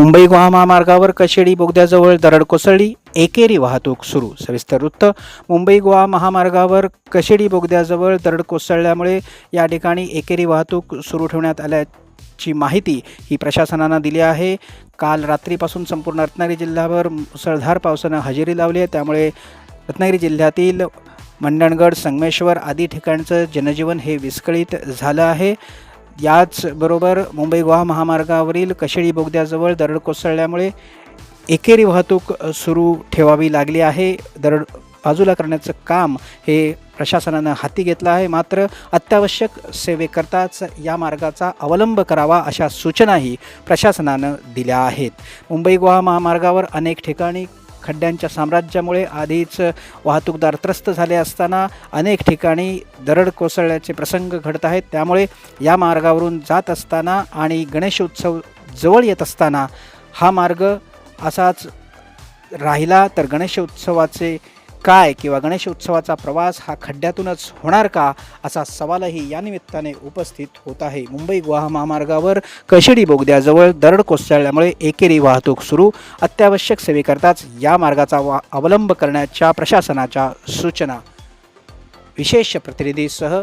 मुंबई गोवा महामार्गावर कशेडी बोगद्याजवळ दरड कोसळली एकेरी वाहतूक सुरू. सविस्तर वृत्त मुंबई गोवा महामार्गावर कशेडी बोगद्याजवळ दरड कोसळल्यामुळे या ठिकाणी एकेरी वाहतूक सुरू ठेवण्यात आल्याची माहिती ही प्रशासनानं दिली आहे. काल रात्रीपासून संपूर्ण रत्नागिरी जिल्ह्यावर मुसळधार पावसानं हजेरी लावली आहे. त्यामुळे रत्नागिरी जिल्ह्यातील मंडणगड संगमेश्वर आदी ठिकाणचं जनजीवन हे विस्कळीत झालं आहे. याचबरोबर मुंबई गोवा महामार्गावरील कशेळी बोगद्याजवळ दरड कोसळल्यामुळे एकेरी वाहतूक सुरू ठेवावी लागली आहे. दरड बाजूला करण्याचं काम हे प्रशासनानं हाती घेतलं आहे. मात्र अत्यावश्यक सेवेकरताच या मार्गाचा अवलंब करावा अशा सूचनाही प्रशासनानं दिल्या आहेत. मुंबई गोवा महामार्गावर अनेक ठिकाणी खड्ड्यांच्या साम्राज्यामुळे आधीच वाहतूकदार त्रस्त झाले असताना अनेक ठिकाणी दरड कोसळल्याचे प्रसंग घडत आहेत. त्यामुळे या मार्गावरून जात असताना आणि गणेश उत्सव जवळ येत असताना हा मार्ग असाच राहिला तर गणेश उत्सवाचे काय किंवा गणेश उत्सवाचा प्रवास हा खड्ड्यातूनच होणार का असा सवालही या निमित्ताने उपस्थित होत आहे. मुंबई गुवाहा महामार्गावर कशिडी बोगद्याजवळ दरड कोसळल्यामुळे एकेरी वाहतूक सुरू. अत्यावश्यक सेवेकरताच या मार्गाचा वा अवलंब करण्याच्या प्रशासनाच्या सूचना. विशेष प्रतिनिधीसह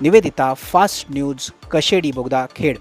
निवेदिता फास्ट न्यूज कशेडी बोगदा खेड.